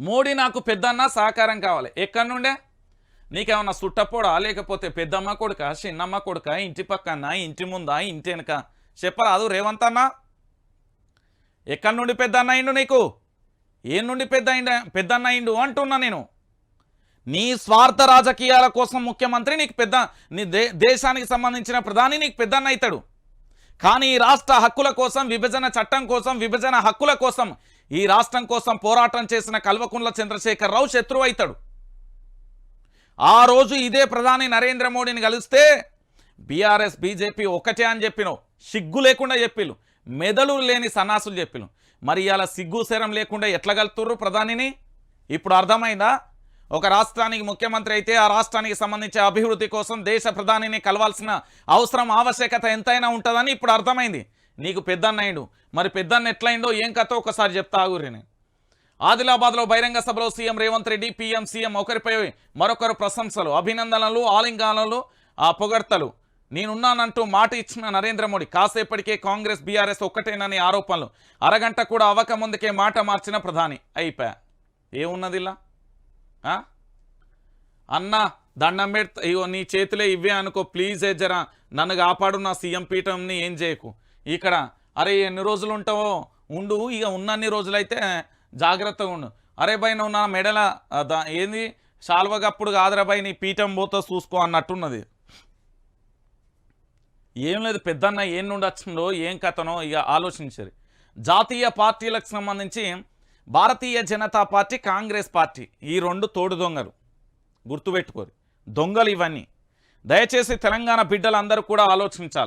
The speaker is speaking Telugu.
మోడీ నాకు పెద్దన్న సహకారం కావాలి. ఎక్కడి నుండే? నీకేమన్నా సుట్టపోడా లేకపోతే పెద్దమ్మ కొడుక చిన్నమ్మ కొడుక ఇంటి పక్కన ఇంటి ముందా ఇంటి వెనక? చెప్పరాదు రేవంత్ అన్న. ఎక్కడి నుండి పెద్దన్న అయిండు నీకు? ఏ నుండి పెద్ద పెద్దన్న అయిండు అంటున్నా నేను. నీ స్వార్థ రాజకీయాల కోసం ముఖ్యమంత్రి నీకు పెద్ద నీ దే దేశానికి సంబంధించిన ప్రధాని నీకు పెద్దన్న అవుతాడు. కానీ ఈ రాష్ట్ర హక్కుల కోసం విభజన చట్టం కోసం విభజన హక్కుల కోసం ఈ రాష్ట్రం కోసం పోరాటం చేసిన కల్వకుంట్ల చంద్రశేఖరరావు శత్రువు అవుతాడు. ఆ రోజు ఇదే ప్రధాని నరేంద్ర మోడీని కలిస్తే బీఆర్ఎస్ బీజేపీ ఒకటే అని చెప్పినావు సిగ్గు లేకుండా చెప్పిలు మెదడు లేని సన్నాసులు చెప్పిలు మరి ఇలా సిగ్గు శరం లేకుండా ఎట్లా కలుతుర్రు ప్రధానిని? ఇప్పుడు అర్థమైందా? ఒక రాష్ట్రానికి ముఖ్యమంత్రి అయితే ఆ రాష్ట్రానికి సంబంధించి అభివృద్ధి కోసం దేశ ప్రధానిని కలవాల్సిన అవసరం ఆవశ్యకత ఎంతైనా ఉంటుందని ఇప్పుడు అర్థమైంది. నీకు పెద్దన్నయ్యుడు. మరి పెద్దన్న ఎట్లయిందో ఏం కథ ఒకసారి చెప్తా ఆగురిని ఆదిలాబాద్లో బహిరంగ సభలో CM Revanth Reddy PM CM ఒకరిపై మరొకరు ప్రశంసలు అభినందనలు ఆలింగానాలు ఆ పొగడ్తలు. నేనున్నానంటూ మాట ఇచ్చిన నరేంద్ర మోడీ కాసేపటికే కాంగ్రెస్ బీఆర్ఎస్ ఒక్కటేనని ఆరోపణలు. అరగంట కూడా అవ్వక ముందుకే మాట మార్చిన ప్రధాని. అయిపోయా ఏమున్నదిలా? అన్నా అన్న దండం పెడతా నీ చేతిలో ఇవ్వే అనుకో ప్లీజ్ జరా. నన్ను కాపాడు నా సీఎం పీఠంని ఏం చేయకు. ఇక్కడ అరే ఎన్ని రోజులు ఉంటావో? ఉండు ఇక ఉన్నన్ని రోజులైతే జాగ్రత్తగా ఉండు. అరే బై నువ్వు నా మెడల దా- ఏంది? సాల్వగప్పుడు కాదురా బై నీ పీఠం పోతా చూసుకో అన్నట్టున్నది. ఏం లేదు పెద్దన్న ఏం నుండి వచ్చిందో ఏం కథనో ఇక ఆలోచించారు. జాతీయ పార్టీలకు సంబంధించి భారతీయ జనతా పార్టీ కాంగ్రెస్ పార్టీ ఈ రెండు తోడు దొంగలు. గుర్తుపెట్టుకోరు. దొంగలు ఇవన్నీ. దయచేసి తెలంగాణ బిడ్డలందరూ కూడా ఆలోచించాలి.